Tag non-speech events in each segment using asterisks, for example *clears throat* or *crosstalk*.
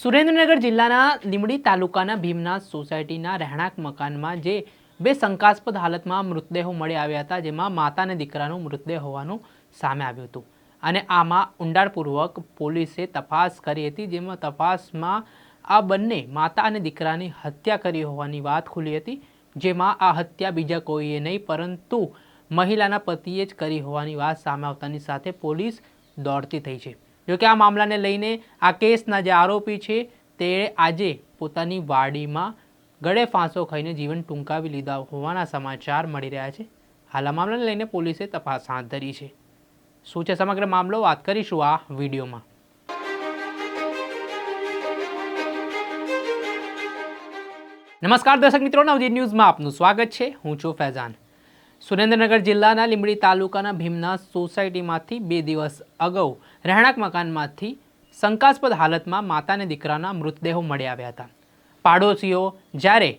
સુરેન્દ્રનગર જિલ્લાના લીંબડી તાલુકાના ભીમનાથ સોસાયટીના રહેણાંક મકાનમાં જે બે શંકાસ્પદ હાલતમાં મૃતદેહો મળી આવ્યા હતા, જેમાં માતા અને દીકરાનો મૃતદેહ હોવાનું સામે આવ્યું હતું. અને આમાં ઊંડાણપૂર્વક પોલીસે તપાસ કરી હતી, જેમાં તપાસમાં આ બંને માતા અને દીકરાની હત્યા કરી હોવાની વાત ખુલી હતી, જેમાં આ હત્યા બીજા કોઈએ નહીં, પરંતુ મહિલાના પતિએ જ કરી હોવાની વાત સામે આવતાની સાથે પોલીસ દોડતી થઈ છે. જોકે આ મામલાને લઈને આ કેસના જે આરોપી છે તે આજે પોતાની વાડીમાં ગળે ફાંસો ખાઈને જીવન ટૂંકાવી લીધા હોવાના સમાચાર મળી રહ્યા છે. હાલ આ મામલાને લઈને પોલીસે તપાસ હાથ ધરી છે. શું છે સમગ્ર મામલો? વાત કરીશું આ વિડીયોમાં. નમસ્કાર દર્શક મિત્રો, નવજીત ન્યૂઝમાં આપનું સ્વાગત છે. હું છું ફૈઝાન. સુરેન્દ્રનગર જિલ્લાના લીંબડી તાલુકાના ભીમના સોસાયટીમાંથી બે દિવસ અગાઉ રહેણાંક મકાનમાંથી શંકાસ્પદ હાલતમાં માતા અને દીકરાના મૃતદેહો મળી આવ્યા હતા. પાડોશીઓ જ્યારે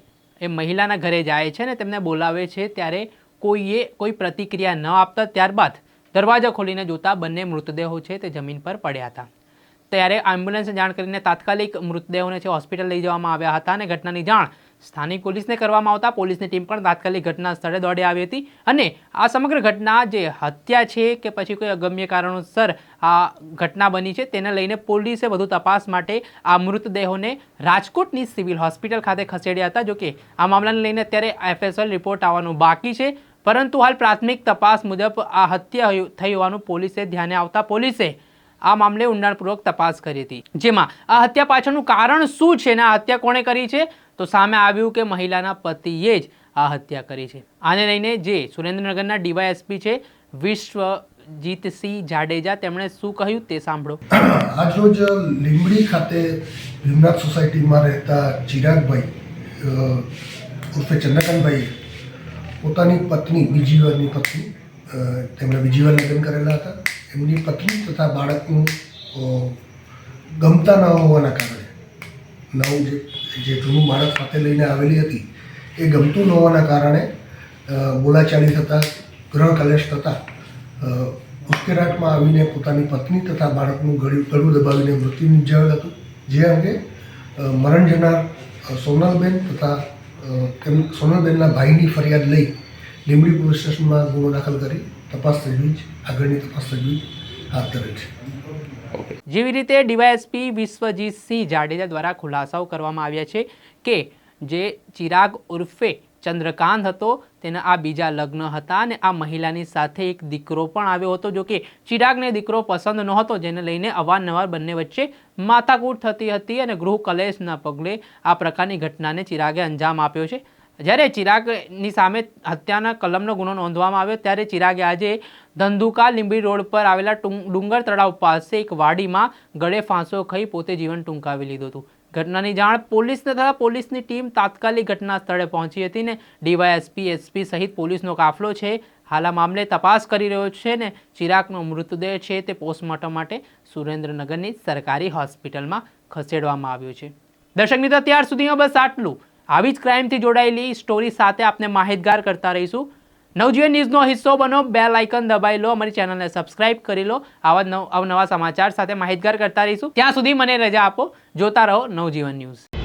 એ મહિલાના ઘરે જાય છે ને તેમને બોલાવે છે ત્યારે કોઈએ કોઈ પ્રતિક્રિયા ન આપતા ત્યારબાદ દરવાજા ખોલીને જોતા બંને મૃતદેહો છે તે જમીન પર પડ્યા હતા. ત્યારે એમ્બ્યુલન્સને જાણ કરીને તાત્કાલિક મૃતદેહોને છે હોસ્પિટલ લઈ જવામાં આવ્યા હતા અને ઘટનાની જાણ સ્થાનિક પોલીસને કરવામાં આવતા પોલીસની ટીમ પણ તાત્કાલિક ઘટના સ્થળે દોડી આવી હતી અને આ સમગ્ર ઘટના જે હત્યા છે કે પછી કોઈ અગમ્ય કારણોસર આ ઘટના બની છે તેને લઈને પોલીસે વધુ તપાસ માટે આ મૃતદેહોને રાજકોટની સિવિલ હોસ્પિટલ ખાતે ખસેડ્યા હતા, જોકે આ મામલાને લઈને અત્યારે એફએસએલ રિપોર્ટ આવવાનું બાકી છે. પરંતુ હાલ પ્રાથમિક તપાસ મુજબ આ હત્યા થઈ હોવાનું પોલીસે ધ્યાને આવતા પોલીસે આ મામલે ઊંડાણપૂર્વક તપાસ કરી હતી. જેમાં આ હત્યા પાછળનું કારણ શું છે ને આ હત્યા કોણે કરી છે? તો સામે આવ્યું કે મહિલાના પતિએ જ આ હત્યા કરી છે. આને લઈને જે સુરેન્દ્રનગરના ડીવાયએસપી છે વિશ્વજીતસિંહ જાડેજા તેમણે શું કહ્યું તે સાંભળો. *clears throat* આજરોજ લીંબડી ખાતે ભીમનાથ સોસાયટીમાં રહેતા ચિરાગભાઈ ઉર્ફે ચંદ્રકાંતભાઈ પોતાની પત્ની બીજી પત્ની તેમણે બીજી લગ્ન કરેલા હતા. એમની પત્ની તથા બાળકનું ગમતા ન હોવાના કારણે નવું જે જે જૂનું બાળક સાથે લઈને આવેલી હતી, એ ગમતું ન હોવાના કારણે બોલાચાલી થતાં, ગ્રહ કલેશ થતાં ઉશ્કેરાટમાં આવીને પોતાની પત્ની તથા બાળકનું ગળ્યું ગળું દબાવીને મૃત્યુ નિપજાવેલ હતું. જે અંગે મરણ જનાર સોનલબેન તથા તેમ, સોનલબેનના ભાઈની ફરિયાદ લઈ લીંબડી પોલીસ સ્ટેશનમાં ગુનો દાખલ કરી, તપાસ તજવીજ આગળની તપાસ તજવીજ હાથ ધરે છે. જેવી રીતે ડીવાયએસપી વિશ્વજીતસિંહ જાડેજા દ્વારા ખુલાસાઓ કરવામાં આવ્યા છે કે જે ચિરાગ ઉર્ફે ચંદ્રકાંત હતો, તેના આ બીજા લગ્ન હતા અને આ મહિલાની સાથે એક દીકરો પણ આવ્યો હતો, જો કે ચિરાગને દીકરો પસંદ નહોતો, જેને લઈને અવારનવાર બંને વચ્ચે માથાકૂટ થતી હતી અને ગૃહ કલેશના પગલે આ પ્રકારની ઘટનાને ચિરાગે અંજામ આપ્યો છે. જ્યારે ચિરાગની સામે હત્યાના કલમનો ગુનો નોંધવામાં આવ્યો, ત્યારે ચિરાગે આજે ધંધુકા લીંબડી રોડ પર આવેલા ડુંગર તળાવ પાસે એક વાડીમાં ગળે ફાંસો ખાઈ પોતે જીવન ટૂંકાવી લીધું હતું. ઘટનાની જાણ પોલીસને થતાં પોલીસની ટીમ તાત્કાલિક ઘટના સ્થળે પહોંચી હતી ને ડીવાયએસપી, એસપી સહિત પોલીસનો કાફલો છે. હાલ આ મામલે તપાસ કરી રહ્યો છે ને ચિરાગનો મૃતદેહ છે તે પોસ્ટમોર્ટમ માટે સુરેન્દ્રનગરની સરકારી હોસ્પિટલમાં ખસેડવામાં આવ્યો છે. દર્શક મિત્રો, ત્યાર સુધીમાં બસ આટલું. આવી જ ક્રાઇમથી જોડાયેલી સ્ટોરી સાથે આપને માહિતગાર કરતા રહીશું. નવજીવન ન્યૂઝનો હિસ્સો બનો બે લાઇકન દબાઈ લો, અમારી ચેનલને સબસ્ક્રાઇબ કરી લો, આવા નવ, અવનવા સમાચાર સાથે માહિતગાર કરતા રહીશું. ત્યાં સુધી મને રજા આપો, જોતા રહો નવજીવન ન્યૂઝ.